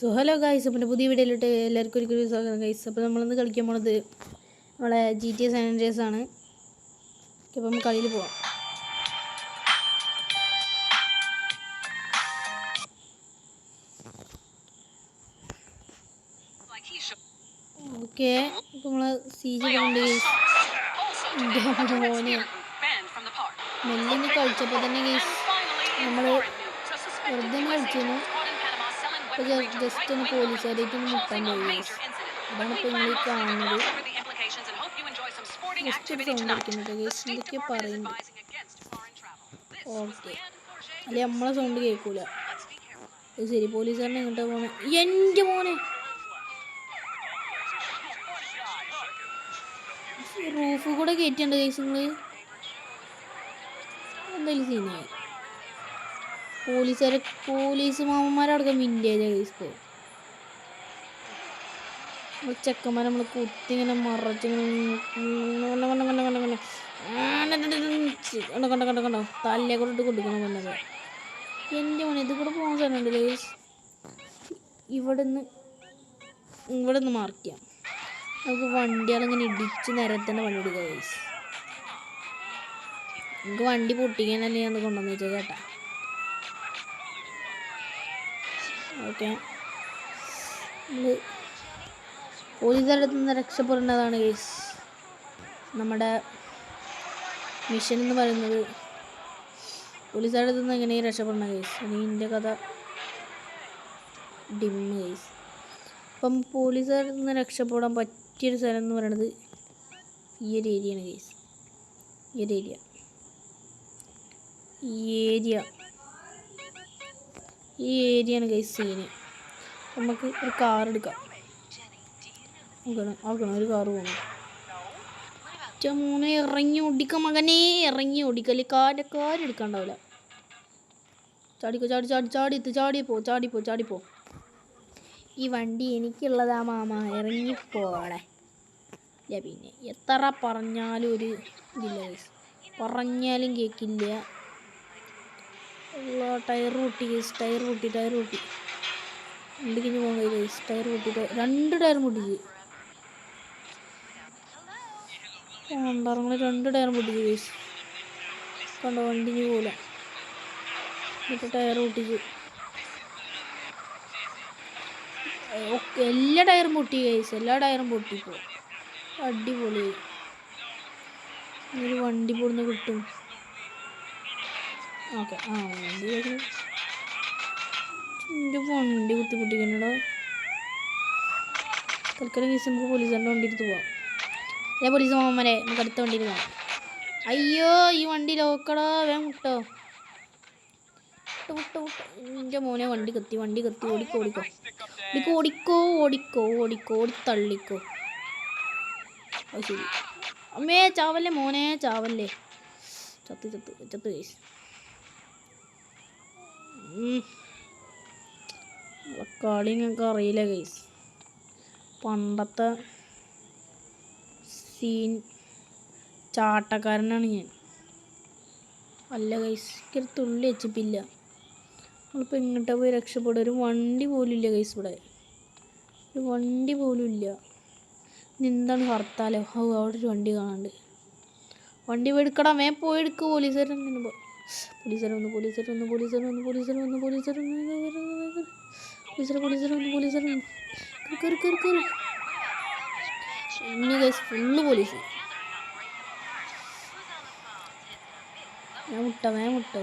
So hello guys അപ്പം പുതിയ വീഡിയോയിലോട്ട് എല്ലാവർക്കും ഒരിക്കലും സ്വാഗതം ഗൈസ് അപ്പോൾ നമ്മളിന്ന് കളിക്കാൻ പോണത് നമ്മളെ ജി ടി എസ് ആൻഡ്രിയസ് ആണ്. അപ്പം കളിയിൽ പോവാം. ഓക്കെ ഇപ്പോൾ നമ്മൾ സീജ് കൊണ്ട് മോനെ? മെല്ലിന് കളിച്ചപ്പോൾ തന്നെ ഗൈസ് നമ്മൾ വെറുതെ കളിച്ചിരുന്നു ജസ്റ്റ് ഒന്ന് പോലീസുകാരായിട്ട് മുട്ടാൻ ഗൈസ് അതാണ് ഇപ്പോൾ നിങ്ങൾ കാണുന്നത്. ജസ്റ്റ് ഒരു സൗണ്ട് അടിക്കുന്നുണ്ട് ഗൈസ് പറയുന്നത് ഓക്കെ അല്ലെ നമ്മളെ സൗണ്ട് കേൾക്കൂല. ശരി പോലീസുകാരനെ എങ്ങോട്ടാ പോണേ? എന്റെ മോനെ. റൂഫ് കൂടെ കയറ്റിയുണ്ട് ഗൈസ് നിങ്ങൾ എന്തായാലും സീനായി പോലീസുകാരെ പോലീസ് മാമന്മാരടക്കം വിന്റേജ് കേസ് നമ്മൾ ചെക്കന്മാരെ നമ്മൾ കുത്തി ഇങ്ങനെ മറച്ചിങ്ങനെ കണ്ട കണ്ട കണ്ടോ തല്ലേ കൂടെ ഇട്ട് കൊടുക്കണം വന്നത് എന്റെ മോനെ ഇത് കൂടെ പോകാൻ സാധനമുണ്ട് ലേസ് ഇവിടെ നിന്ന് ഇവിടെ നിന്ന് മാർക്ക് ചെയ്യാം നമുക്ക് വണ്ടികളിങ്ങനെ ഇടിച്ച് നിരത്തേണ്ട വണ്ടി എടുക്കാം ലേസ് നമുക്ക് വണ്ടി പൊട്ടിക്കാനല്ലേ ഞാൻ കൊണ്ടുവന്നു വെച്ചാൽ കേട്ടാ ഓക്കെ. നമ്മൾ പോലീസുകാരുടെ നിന്ന് രക്ഷപ്പെടുന്നതാണ് കേസ് നമ്മുടെ മിഷൻ എന്ന് പറയുന്നത് പോലീസുകാരുടെ അടുത്ത് നിന്ന് എങ്ങനെയും രക്ഷപ്പെടുന്ന കേസ് ഇനി എന്റെ കഥ ഡിമ്മ കേസ് അപ്പം പോലീസുകാരിൽ നിന്ന് രക്ഷപ്പെടാൻ പറ്റിയൊരു സ്ഥലം എന്ന് പറയുന്നത് ഈ ഒരു ഏരിയയാണ് കേസ് ഈ ഒരു ഏരിയ ഈ ഏരിയ ഈ ഏരിയയാണ് ഗൈസ് സീന് നമുക്ക് ഒരു കാർ എടുക്കാം. നോക്കണം ഒരു കാർ പോകണം മൂന്ന് ഇറങ്ങി ഓടിക്ക മകനെ ഇറങ്ങി ഓടിക്കല്ലേ കാര കാരെടുക്കാണ്ടാവില്ല ചാടിക്കോ ചാടി ചാടി ചാടി ചാടിപ്പോ ചാടിപ്പോ ചാടിപ്പോ ഈ വണ്ടി എനിക്കുള്ളതാ മാമ ഇറങ്ങിപ്പോടെ പിന്നെ എത്ര പറഞ്ഞാലും ഒരു ഇതില്ല. പറഞ്ഞാലും കേൾക്കില്ല ഉള്ള ടയർ പൊട്ടി ഗൈസ് ടയർ പൊട്ടി ടയർ പൊട്ടി. വണ്ടിക്ക് പോകാൻ കഴിയും ഗൈസ് ടയർ പൊട്ടി രണ്ട് ടയർ പൊട്ടിച്ച് ഉണ്ടാറങ്ങൾ രണ്ട് ടയർ പൊട്ടിച്ച് ഗൈസ് കണ്ടോ വണ്ടി പോലെ എന്നിട്ട് ടയർ പൊട്ടിച്ച് എല്ലാ ടയറും പൊട്ടി ഗൈസ് എല്ലാ ടയറും പൊട്ടിപ്പോ. അടിപൊളി. വണ്ടി പോടുന്ന കിട്ടും. ഓക്കെ. ആ വണ്ടി എന്റെ വണ്ടി കുത്തി പൊട്ടിക്കണോ തൽക്കാലം കേസ് നമുക്ക് പോലീസുകാരുടെ വണ്ടി എടുത്ത് പോവാം. അല്ലേ പോലീസ് മാമന്മാരെ നമുക്ക് അടുത്ത വണ്ടിയിൽ പോവാം അയ്യോ ഈ വണ്ടി ലോക്കടോ വേഗം വിട്ടോ വിട്ട് വിട്ട് എന്റെ മോനെ വണ്ടി കത്തി വണ്ടി കത്തി ഓടിക്കോ ഓടിക്കോ. ഓടിക്കോ ഓടിക്കോ ഓടിക്കോ ഓടിക്കോ ഓടി തള്ളിക്കോ. അത് ശരി. അമ്മേ ചാവല്ലേ മോനെ ചാവല്ലേ. ചത്ത് ചത്ത് ചത്ത് കേസ് കളി നിങ്ങൾക്ക് അറിയില്ല ഗൈസ് പണ്ടത്തെ സീൻ ചാട്ടക്കാരനാണ് ഞാൻ. അല്ല ഗൈസ് എനിക്കൊരു തുള്ളി വെച്ചിപ്പില്ല നമ്മളിപ്പോൾ ഇങ്ങോട്ട് പോയി രക്ഷപ്പെടുക? ഒരു വണ്ടി പോലും ഇല്ല ഗൈസ് ഇവിടെ. ഒരു വണ്ടി പോലും ഇല്ല. എന്താണ് ഹർത്താലോ? അവിടെ ഒരു വണ്ടി കാണാണ്ട്. വണ്ടി പോയി എടുക്കടാ മേ പോയി എടുക്കുക പോലീസുകാർ പോലീസുകാർ വന്നു പോലീസുകാർ വന്നു പോലീസുകാർ വന്നു പോലീസുകാർ വന്നു പോലീസുകാർ വന്നു പോലീസുകാർ വന്നു പോലീസുകാർ വന്നു ഫുള്ള് പോലീസ്. ഞാൻ മുട്ട ഞാൻ മുട്ട.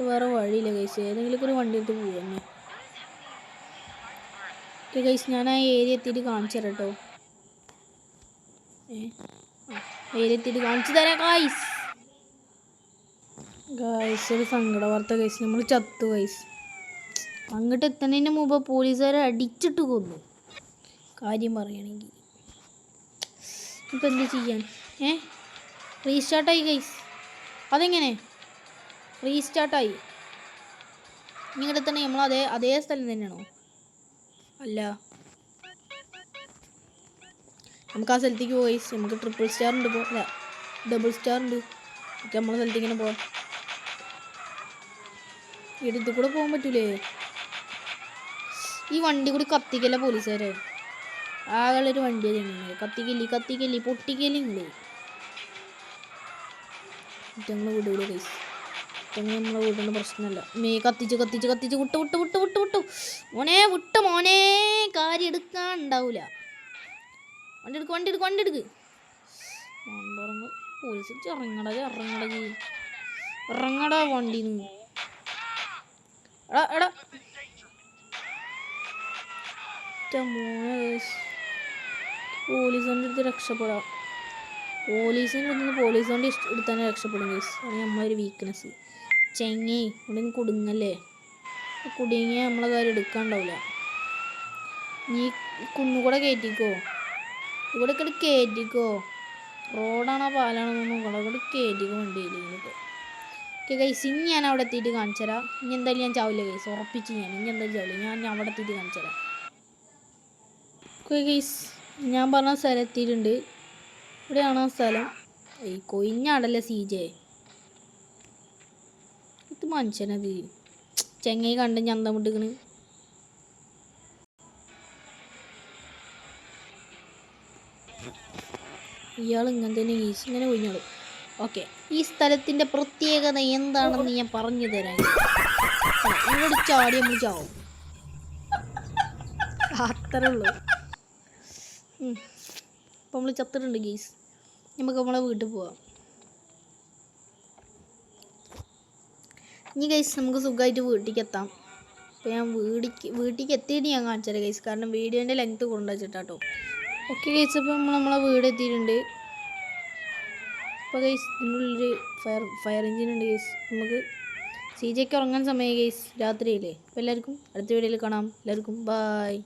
വേറെ വഴിയില്ല ഗൈസ് ഏതെങ്കിലും ഒരു വണ്ടി എടുത്ത് പോകും തന്നെ ഗൈസ് ഞാൻ ആ ഏരിയ എത്തിയിട്ട് കാണിച്ചു തരാം കേട്ടോ ഏ? ഏരിയ എത്തിയിട്ട് കാണിച്ചു തരാം ഗൈസ് ഗൈസ് ഒരു സങ്കട വാർത്ത ഗൈസ് നമ്മൾ ചത്തു ഗൈസ് അങ്ങോട്ട് എത്തുന്നതിന് മുമ്പ് പോലീസുകാരെ അടിച്ചിട്ട് കൊന്നു. കാര്യം പറയുകയാണെങ്കിൽ ഇപ്പം എന്ത് ചെയ്യാൻ? ഏ? റീസ്റ്റാർട്ടായി ഗൈസ് അതെങ്ങനെ? റീസ്റ്റാർട്ടായി ഇങ്ങോട്ട് തന്നെ നമ്മൾ അതേ അതേ സ്ഥലം തന്നെയാണോ? അല്ല. നമുക്ക് ആ സ്ഥലത്തേക്ക് പോയി നമുക്ക് ട്രിപ്പിൾ സ്റ്റാർ ഉണ്ട് പോ അല്ല ഡബിൾ സ്റ്റാർ ഉണ്ട്. നമ്മളെ സ്ഥലത്തേക്ക് ഇങ്ങനെ പോവാം. എടുത്തു കൂടെ പോകാൻ പറ്റൂലേ? ഈ വണ്ടി കൂടി കത്തിക്കല്ല പോലീസുകാരെ? ആകളൊരു വണ്ടി തന്നെയാണ്. കത്തിക്കല്ലി കത്തിക്കല്ലി പൊട്ടിക്കല്ലി നിങ്ങൾ? ഞങ്ങൾ വിടൂല കൈസ് നമ്മളെ വീടിന് പ്രശ്നമല്ല. മേ കത്തിച്ച് കത്തിച്ച് കത്തിച്ച് വിട്ട് വിട്ട് വിട്ട് വിട്ട് വിട്ടു. മോനെ വിട്ട് മോനെ. കാര്യം എടുക്കാൻ ഉണ്ടാവൂല വണ്ടി എടുക്ക് വണ്ടി എടുക്ക്. വണ്ടി എടുക്ക് പോലീസ് ഇറങ്ങട ഇറങ്ങട ഇറങ്ങട വണ്ടി എടാ എടാ. പോലീസിന്റെ അടുത്ത് രക്ഷപ്പെടാം. അടുത്ത് രക്ഷപ്പെടും നമ്മളൊരു വീക്ക്നെസ് ചെങ്ങി ഇവിടെ നിന്ന് കുടുങ്ങല്ലേ? നമ്മളെ കാര്യം എടുക്കാണ്ടാവില്ല നീ കുന്നുകൂടെ കയറ്റിക്കോ ഇവിടെ റോഡാണോ പാലാണോ കൂടെ ഇവിടെ കയറ്റിക്കോ വണ്ടിയിൽ ഇങ്ങനെയൊക്കെ ഓക്കെ ഗൈസ് ഇനി ഞാൻ അവിടെ എത്തിയിട്ട് കാണിച്ചു തരാം. ഇനി എന്തായാലും ഞാൻ ചാവില്ല ഗൈസ് ഉറപ്പിച്ച് ഞാൻ. ഇനി എന്തായാലും ചാവില്ല. ഞാൻ ഞാൻ അവിടെ എത്തിയിട്ട് കാണിച്ചു തരാം. ഓക്കെ ഗൈസ് ഞാൻ പറഞ്ഞ സ്ഥലം എത്തിയിട്ടുണ്ട്. ഇവിടെയാണ് ആ സ്ഥലം. ഈ കൊയിഞ്ഞാടല്ലേ സി ജെ ഇത് മനുഷ്യനത്. ചെങ്ങൈ കണ്ട് ഞന്തം വിട്ടിക്കണ്. ഇയാൾ ഇങ്ങനെ തന്നെ ഗീസ് ഇങ്ങനെ കൊയിഞ്ഞോളും ഓക്കെ. ഈ സ്ഥലത്തിന്റെ പ്രത്യേകത എന്താണെന്ന് ഞാൻ പറഞ്ഞു തരാം. ഇവിടെ ചാടി നമ്മൾ ചാവും. അത്രേ ഉള്ളൂ നമ്മൾ ചത്തിട്ടുണ്ട് ഗീസ്. നമുക്ക് നമ്മളെ വീട്ടിൽ പോവാം. ഇനി ഗൈസ് നമുക്ക് സുഖമായിട്ട് വീട്ടിലേക്ക് എത്താം. അപ്പോൾ ഞാൻ വീടിക്ക് വീട്ടിലേക്ക് എത്തിയിട്ട് ഞാൻ കാണിച്ചുതരാം ഗൈസ്. കാരണം വീഡിയോന്റെ ലെങ്ത് കൊണ്ടുവച്ചിട്ടാട്ടോ ഓക്കെ ഗൈസ് അപ്പോൾ നമ്മൾ നമ്മളെ വീട് എത്തിയിട്ടുണ്ട്. അപ്പോൾ ഗൈസ് ഇതിനുള്ളിൽ ഫയർ ഫയർ എഞ്ചിൻ ഉണ്ട് ഗൈസ് നമുക്ക് സി ജെക്ക് ഉറങ്ങാൻ സമയം ഗൈസ് രാത്രിയില്ലേ. അപ്പോൾ എല്ലാവർക്കും അടുത്ത വീഡിയോയിൽ കാണാം. എല്ലാവർക്കും ബായ്